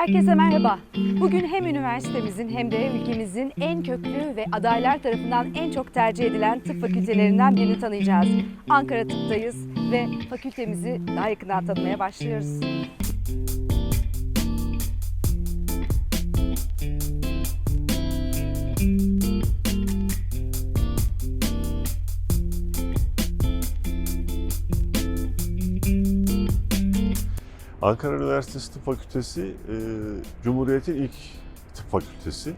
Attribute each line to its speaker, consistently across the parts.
Speaker 1: Herkese merhaba. Bugün hem üniversitemizin hem de ülkemizin en köklü ve adaylar tarafından en çok tercih edilen tıp fakültelerinden birini tanıyacağız. Ankara Tıp'tayız ve fakültemizi daha yakından tanımaya başlıyoruz.
Speaker 2: Ankara Üniversitesi Tıp Fakültesi e, Cumhuriyet'in ilk tıp fakültesi.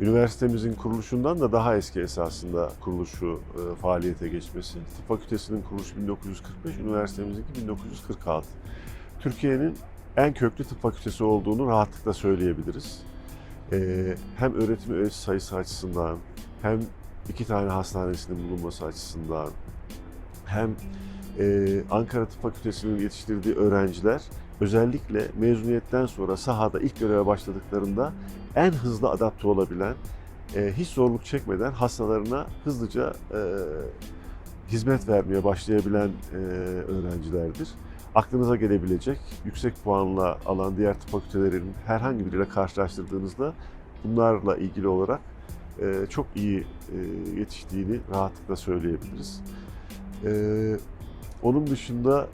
Speaker 2: Üniversitemizin kuruluşundan da daha eski esasında kuruluşu, e, faaliyete geçmesi. Tıp Fakültesinin kuruluşu 1945, üniversitemizinki 1946. Türkiye'nin en köklü tıp fakültesi olduğunu rahatlıkla söyleyebiliriz. E, hem öğretim üyesi sayısı açısından, hem iki tane hastanesinin bulunması açısından, hem e, Ankara Tıp Fakültesi'nin yetiştirdiği öğrenciler özellikle mezuniyetten sonra sahada ilk göreve başladıklarında en hızlı adapte olabilen, e, hiç zorluk çekmeden hastalarına hızlıca e, hizmet vermeye başlayabilen e, öğrencilerdir. Aklınıza gelebilecek yüksek puanla alan diğer tıp fakültelerinin herhangi biriyle karşılaştırdığınızda bunlarla ilgili olarak e, çok iyi e, yetiştiğini rahatlıkla söyleyebiliriz. E, onun dışında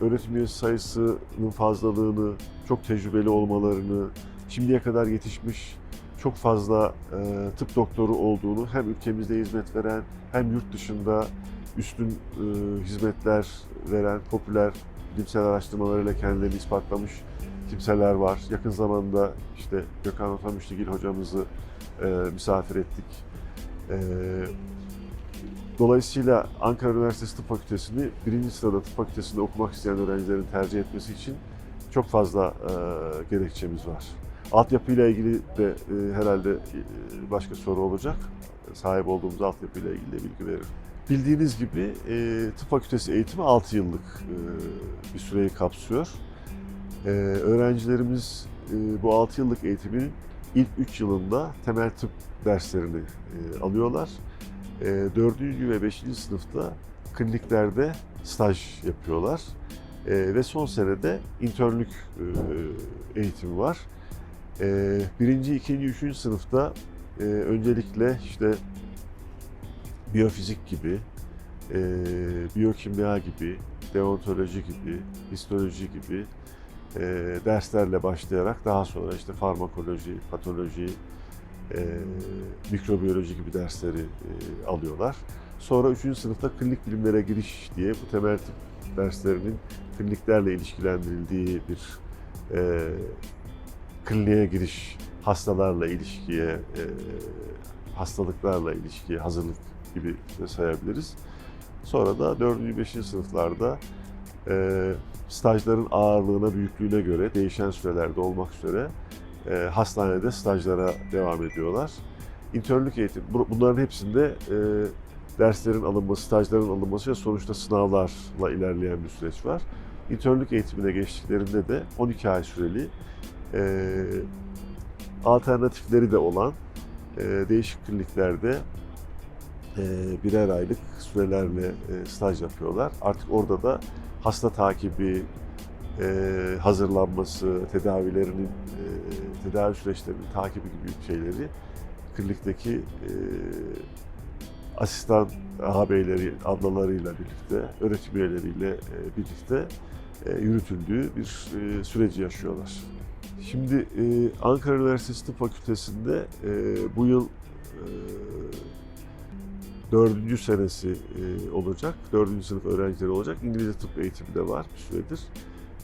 Speaker 2: öğretim üyesi sayısının fazlalığını, çok tecrübeli olmalarını, şimdiye kadar yetişmiş çok fazla e, tıp doktoru olduğunu hem ülkemizde hizmet veren hem yurt dışında üstün e, hizmetler veren popüler bilimsel araştırmalarıyla kendilerini ispatlamış kimseler var. Yakın zamanda işte Gökhan Otamüşligil hocamızı e, misafir ettik. E, Dolayısıyla Ankara Üniversitesi Tıp Fakültesini birinci sırada tıp fakültesinde okumak isteyen öğrencilerin tercih etmesi için çok fazla e, gerekçemiz var. Altyapıyla ilgili de e, herhalde e, başka soru olacak. Sahip olduğumuz altyapıyla ilgili de bilgi veririm. Bildiğiniz gibi e, tıp fakültesi eğitimi 6 yıllık e, bir süreyi kapsıyor. E, öğrencilerimiz e, bu 6 yıllık eğitimin ilk 3 yılında temel tıp derslerini e, alıyorlar. E, 4. ve 5. sınıfta kliniklerde staj yapıyorlar. E, ve son senede internlük e, eğitimi var. E, birinci, ikinci, üçüncü sınıfta e, öncelikle işte biyofizik gibi, e, biyokimya gibi, deontoloji gibi, histoloji gibi derslerle başlayarak daha sonra işte farmakoloji, patoloji, e, mikrobiyoloji gibi dersleri e, alıyorlar. Sonra 3. sınıfta klinik bilimlere giriş diye bu temel tıp derslerinin kliniklerle ilişkilendirildiği bir e, kliniğe giriş, hastalarla ilişkiye, e, hastalıklarla ilişkiye hazırlık gibi sayabiliriz. Sonra da 4. 5. sınıflarda e, stajların ağırlığına, büyüklüğüne göre değişen sürelerde olmak üzere e, hastanede stajlara devam ediyorlar. İnternlük eğitim, bu- bunların hepsinde e, derslerin alınması, stajların alınması ve sonuçta sınavlarla ilerleyen bir süreç var. İnternlük eğitimine geçtiklerinde de 12 ay süreli e, alternatifleri de olan e, değişik kliniklerde e, birer aylık sürelerle e, staj yapıyorlar. Artık orada da hasta takibi, e, hazırlanması, tedavilerinin, e, tedavi süreçlerinin takibi gibi şeyleri klinikteki e, asistan ağabeyleri, ablalarıyla birlikte, öğretim üyeleriyle e, birlikte e, yürütüldüğü bir e, süreci yaşıyorlar. Şimdi Ankara Üniversitesi Tıp Fakültesi'nde bu yıl dördüncü senesi olacak. Dördüncü sınıf öğrencileri olacak. İngilizce tıp eğitimi de var bir süredir.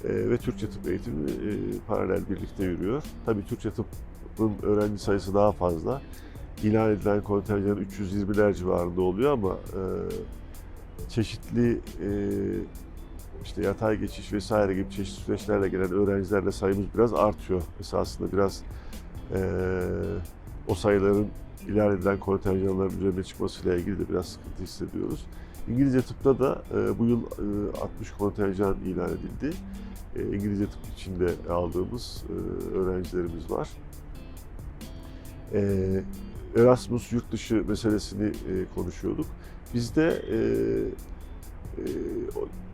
Speaker 2: E, ve Türkçe tıp eğitimi e, paralel birlikte yürüyor. Tabii Türkçe tıbbın öğrenci sayısı daha fazla. İlan edilen kontenjan 320'ler civarında oluyor ama e, çeşitli e, işte yatay geçiş vesaire gibi çeşitli süreçlerle gelen öğrencilerle sayımız biraz artıyor. Esasında biraz o sayıların ilan edilen kontenjanların üzerine çıkmasıyla ilgili de biraz sıkıntı hissediyoruz. İngilizce tıpta da e, bu yıl e, 60 kontenjan ilan edildi. E, İngilizce tıp içinde aldığımız e, öğrencilerimiz var. E, Erasmus yurt dışı meselesini e, konuşuyorduk. Bizde e,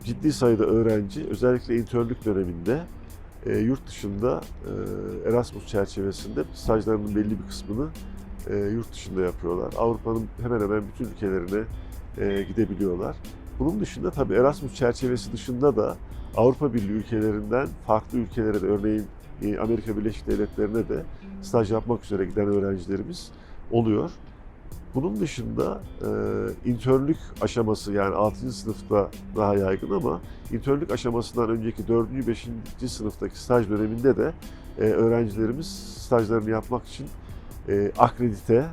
Speaker 2: ciddi sayıda öğrenci özellikle internlük döneminde yurt dışında Erasmus çerçevesinde stajlarının belli bir kısmını yurt dışında yapıyorlar. Avrupa'nın hemen hemen bütün ülkelerine gidebiliyorlar. Bunun dışında tabii Erasmus çerçevesi dışında da Avrupa Birliği ülkelerinden farklı ülkelere de örneğin e, Amerika Birleşik Devletleri'ne de staj yapmak üzere giden öğrencilerimiz oluyor. Bunun dışında e, internlük aşaması yani 6. sınıfta daha yaygın ama internlük aşamasından önceki 4. 5. sınıftaki staj döneminde de e, öğrencilerimiz stajlarını yapmak için e, akredite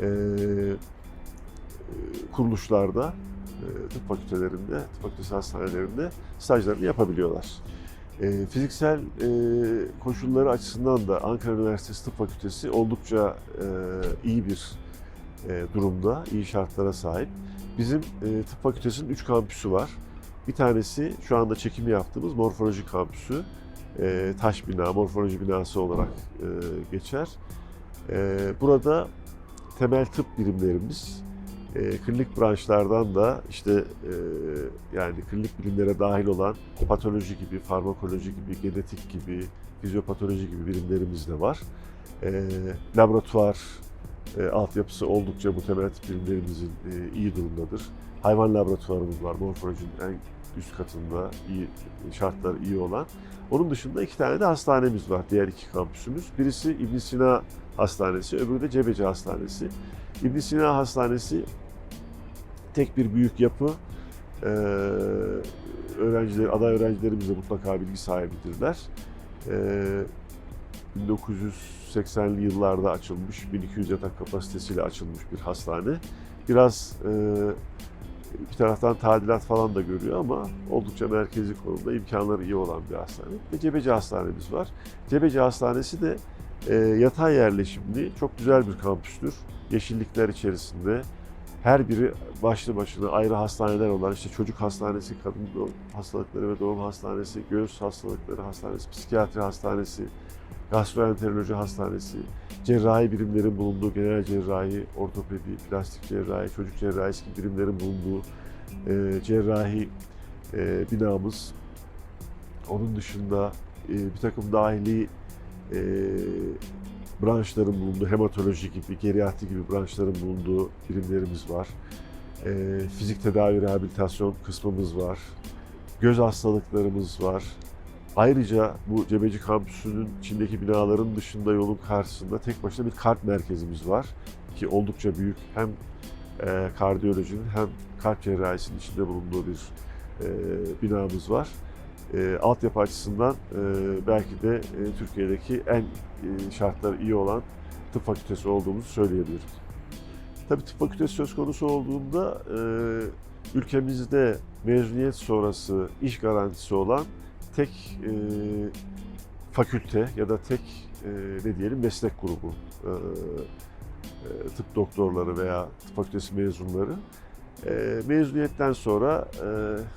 Speaker 2: e, kuruluşlarda, e, tıp fakültelerinde, tıp fakültesi hastanelerinde stajlarını yapabiliyorlar. E, fiziksel e, koşulları açısından da Ankara Üniversitesi Tıp Fakültesi oldukça e, iyi bir e, durumda, iyi şartlara sahip. Bizim e, tıp fakültesinin 3 kampüsü var. Bir tanesi şu anda çekimi yaptığımız morfoloji kampüsü. E, taş bina, morfoloji binası olarak e, geçer. E, burada temel tıp birimlerimiz, e, klinik branşlardan da işte e, yani klinik bilimlere dahil olan patoloji gibi, farmakoloji gibi, genetik gibi, fizyopatoloji gibi birimlerimiz de var. E, laboratuvar e, altyapısı oldukça bu temel tıp bilimlerimizin e, iyi durumdadır. Hayvan laboratuvarımız var, morfolojinin en üst katında iyi şartlar iyi olan. Onun dışında iki tane de hastanemiz var, diğer iki kampüsümüz. Birisi İbn Sina Hastanesi, öbürü de Cebeci Hastanesi. İbn Sina Hastanesi tek bir büyük yapı. Ee, öğrenciler, aday öğrencilerimiz de mutlaka bilgi sahibidirler. Ee, 1980'li yıllarda açılmış, 1200 yatak kapasitesiyle açılmış bir hastane. Biraz e, bir taraftan tadilat falan da görüyor ama oldukça merkezi konumda imkanları iyi olan bir hastane. Ve Cebeci Hastanemiz var. Cebeci Hastanesi de e, yatay yerleşimli, çok güzel bir kampüstür. Yeşillikler içerisinde her biri başlı başına ayrı hastaneler olan işte çocuk hastanesi, kadın doğum hastalıkları ve doğum hastanesi, göğüs hastalıkları hastanesi, psikiyatri hastanesi, gastroenteroloji hastanesi, cerrahi birimlerin bulunduğu genel cerrahi, ortopedi, plastik cerrahi, çocuk cerrahisi gibi birimlerin bulunduğu e, cerrahi e, binamız. Onun dışında e, bir takım dahili e, branşların bulunduğu, hematoloji gibi, geriatri gibi branşların bulunduğu birimlerimiz var. E, fizik tedavi rehabilitasyon kısmımız var. Göz hastalıklarımız var. Ayrıca bu Cebeci kampüsünün içindeki binaların dışında yolun karşısında tek başına bir kalp merkezimiz var. Ki oldukça büyük hem e, kardiyolojinin hem kalp cerrahisinin içinde bulunduğu bir e, binamız var. E, altyapı açısından e, belki de e, Türkiye'deki en e, şartları iyi olan tıp fakültesi olduğumuzu söyleyebiliriz. Tabii tıp fakültesi söz konusu olduğunda e, ülkemizde mezuniyet sonrası iş garantisi olan tek e, fakülte ya da tek e, ne diyelim meslek grubu e, e, tıp doktorları veya tıp fakültesi mezunları. E, mezuniyetten sonra e,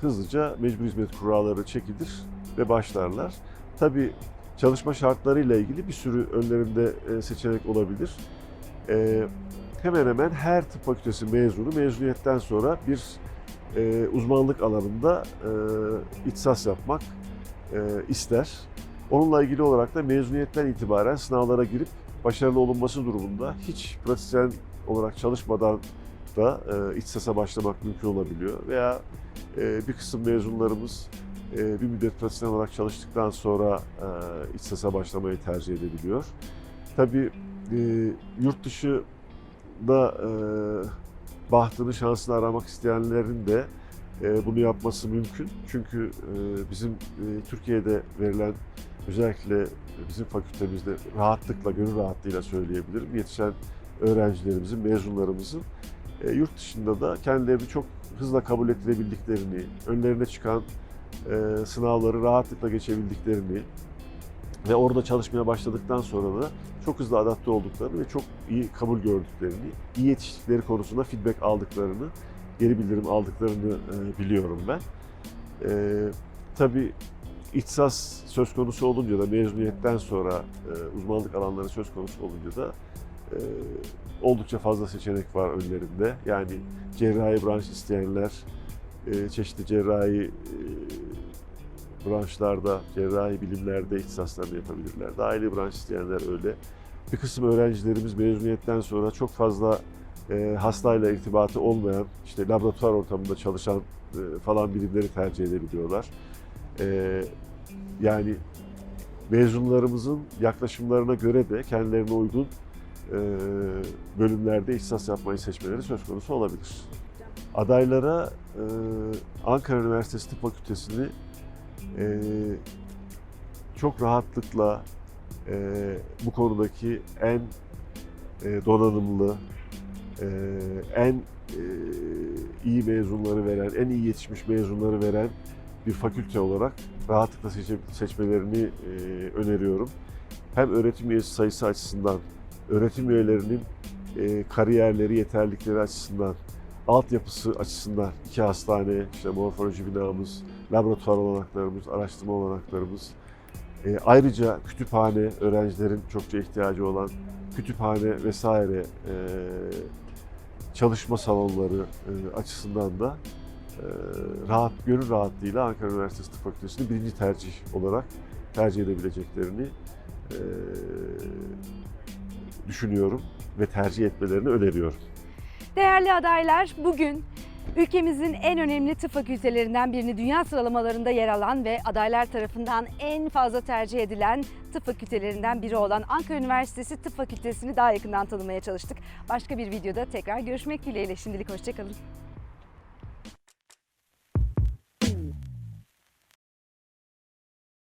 Speaker 2: hızlıca mecbur hizmet kuralları çekilir ve başlarlar. Tabii çalışma şartlarıyla ilgili bir sürü önlerinde e, seçenek olabilir. E, hemen hemen her tıp fakültesi mezunu mezuniyetten sonra bir e, uzmanlık alanında e, ihtisas yapmak e, ister. Onunla ilgili olarak da mezuniyetten itibaren sınavlara girip başarılı olunması durumunda hiç pratisyen olarak çalışmadan da e, ihtisasa başlamak mümkün olabiliyor. Veya e, bir kısım mezunlarımız e, bir müddet pratisyen olarak çalıştıktan sonra e, ihtisasa başlamayı tercih edebiliyor. Tabii e, yurt dışında e, bahtını, şansını aramak isteyenlerin de e, bunu yapması mümkün. Çünkü e, bizim e, Türkiye'de verilen özellikle bizim fakültemizde rahatlıkla, gönül rahatlığıyla söyleyebilirim. Yetişen öğrencilerimizin, mezunlarımızın e, yurt dışında da kendilerini çok hızla kabul ettirebildiklerini, önlerine çıkan e, sınavları rahatlıkla geçebildiklerini ve orada çalışmaya başladıktan sonra da çok hızlı adapte olduklarını ve çok iyi kabul gördüklerini, iyi yetiştikleri konusunda feedback aldıklarını, geri bildirim aldıklarını e, biliyorum ben. E, tabii ihtisas söz konusu olunca da mezuniyetten sonra uzmanlık alanları söz konusu olunca da oldukça fazla seçenek var önlerinde. Yani cerrahi branş isteyenler e, çeşitli cerrahi e, branşlarda, cerrahi bilimlerde ihtisaslarını yapabilirler. Dahili branş isteyenler öyle. Bir kısım öğrencilerimiz mezuniyetten sonra çok fazla e, hastayla irtibatı olmayan, işte laboratuvar ortamında çalışan falan bilimleri tercih edebiliyorlar. Yani mezunlarımızın yaklaşımlarına göre de kendilerine uygun bölümlerde ihtisas yapmayı seçmeleri söz konusu olabilir. Adaylara e, Ankara Üniversitesi Tıp Fakültesini e, çok rahatlıkla e, bu konudaki en e, donanımlı, e, en e, iyi mezunları veren, en iyi yetişmiş mezunları veren bir fakülte olarak rahatlıkla seçmelerini e, öneriyorum. Hem öğretim üyesi sayısı açısından, öğretim üyelerinin e, kariyerleri, yeterlilikleri açısından, altyapısı açısından iki hastane, işte morfoloji binamız, laboratuvar olanaklarımız, araştırma olanaklarımız, e, ayrıca kütüphane, öğrencilerin çokça ihtiyacı olan kütüphane vesaire e, çalışma salonları e, açısından da e, rahat, gönül rahatlığıyla Ankara Üniversitesi Tıp Fakültesi'ni birinci tercih olarak tercih edebileceklerini e, düşünüyorum ve tercih etmelerini öneriyorum.
Speaker 1: Değerli adaylar, bugün ülkemizin en önemli tıp fakültelerinden birini dünya sıralamalarında yer alan ve adaylar tarafından en fazla tercih edilen tıp fakültelerinden biri olan Ankara Üniversitesi Tıp Fakültesini daha yakından tanımaya çalıştık. Başka bir videoda tekrar görüşmek dileğiyle. Şimdilik hoşçakalın.